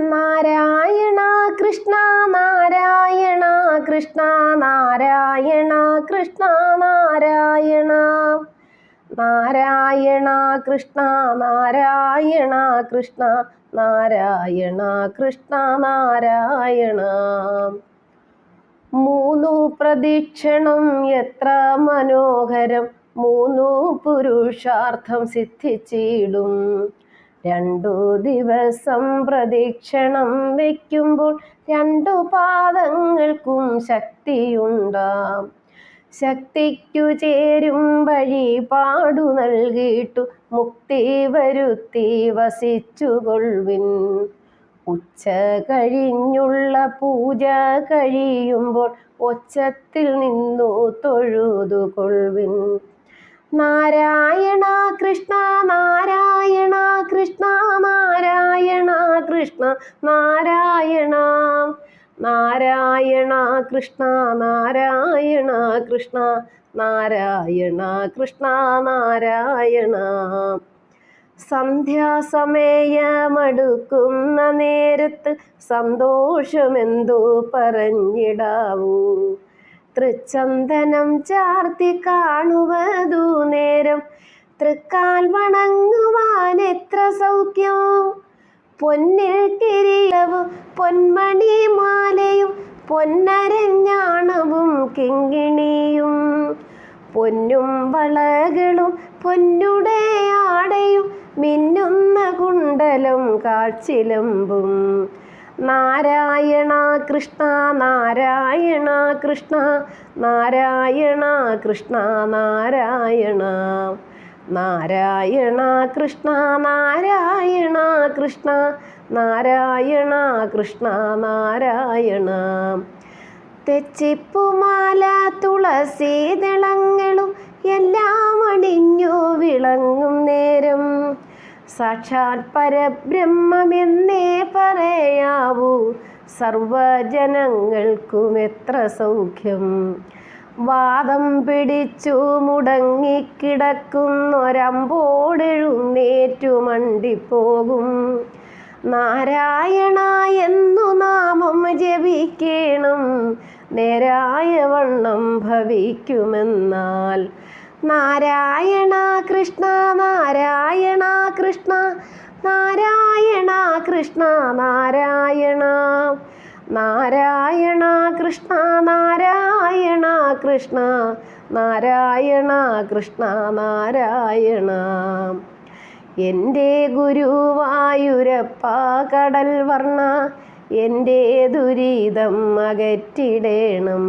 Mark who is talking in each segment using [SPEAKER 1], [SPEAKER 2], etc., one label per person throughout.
[SPEAKER 1] നാരായണ കൃഷ്ണ നാരായണ കൃഷ്ണ നാരായണ കൃഷ്ണ നാരായണ. നാരായണ കൃഷ്ണ നാരായണ കൃഷ്ണ നാരായണ കൃഷ്ണ നാരായണ. മൂന്നു പ്രദക്ഷിണം എത്ര മനോഹരം മൂന്നു പുരുഷാർത്ഥം സിദ്ധിച്ചിടും. രണ്ടു ദിവസം പ്രദക്ഷിണം വയ്ക്കുമ്പോൾ രണ്ടു പാദങ്ങൾക്കും ശക്തിയുണ്ടാം. ശക്തിക്കു ചേരും വഴി പാടു നൽകിയിട്ടു മുക്തി വരുത്തി വസിച്ചുകൊള്ളിൻ ഉച്ച കഴിഞ്ഞുള്ള പൂജ കഴിയുമ്പോൾ ഒച്ചത്തിൽ നിന്നു തൊഴുതുകൊള്ളിൻ നാരായണ കൃഷ്ണ നാരായണ കൃഷ്ണ നാരായണ. നാരായണ കൃഷ്ണ നാരായണ കൃഷ്ണ നാരായണ കൃഷ്ണ നാരായണ. സന്ധ്യാസമയമടുക്കുന്ന നേരത്ത് സന്തോഷമെന്തോ പറഞ്ഞിടാവൂ. തൃച്ചന്ദനം ചാർത്തി കാണുവതു നേരം തൃക്കാൽ വണങ്ങുവാൻ എത്ര സൗഖ്യം. പൊന്നിൽ കിരീടവും പൊന്മണി മാലയും പൊന്നരഞ്ഞാണവും കിങ്ങിണിയും. പൊന്നും വളകളും പൊന്നുടെ ആടയും മിന്നുന്ന കുണ്ടലും കാഴ്ചിലമ്പും നാരായണ കൃഷ്ണ നാരായണ കൃഷ്ണ നാരായണ കൃഷ്ണ നാരായണ. നാരായണ കൃഷ്ണ നാരായണ കൃഷ്ണ നാരായണ കൃഷ്ണ നാരായണ. തെച്ചിപ്പുമാല തുളസി ദളങ്ങളും എല്ലാം അണിഞ്ഞു വിളങ്ങും നേരം. സാക്ഷാൽ പരബ്രഹ്മമെന്നേ പറയാവൂ. സർവജനങ്ങൾക്കും എത്ര സൗഖ്യം. വാദം പിടിച്ചു മുടങ്ങിക്കിടക്കുന്നൊരമ്പോടെഴുന്നേറ്റു മണ്ടിപ്പോകും. നാരായണ എന്നു നാമം ജപിക്കണം നേരായ വണ്ണം ഭവിക്കുമെന്നാൽ. നാരായണ കൃഷ്ണ നാരായണ കൃഷ്ണ നാരായണ കൃഷ്ണ നാരായണ. നാരായണ കൃഷ്ണ നാരായണ കൃഷ്ണ നാരായണ കൃഷ്ണ നാരായണ. എന്റെ ഗുരുവായൂരപ്പ കടൽ വർണ എന്റെ ദുരിതം അകറ്റിടേണം.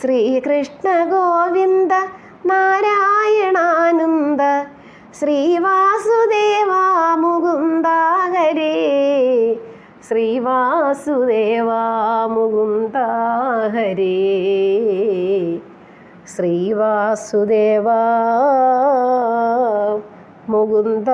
[SPEAKER 1] ശ്രീകൃഷ്ണ ഗോവിന്ദ നാരായണാനന്ദ ശ്രീവാസുദേവ മുകുന്ദ ഹരേ. ശ്രീവാസുദേവ മുകുന്ദ ഹരേ ശ്രീവാസുദേവ മുകുന്ദ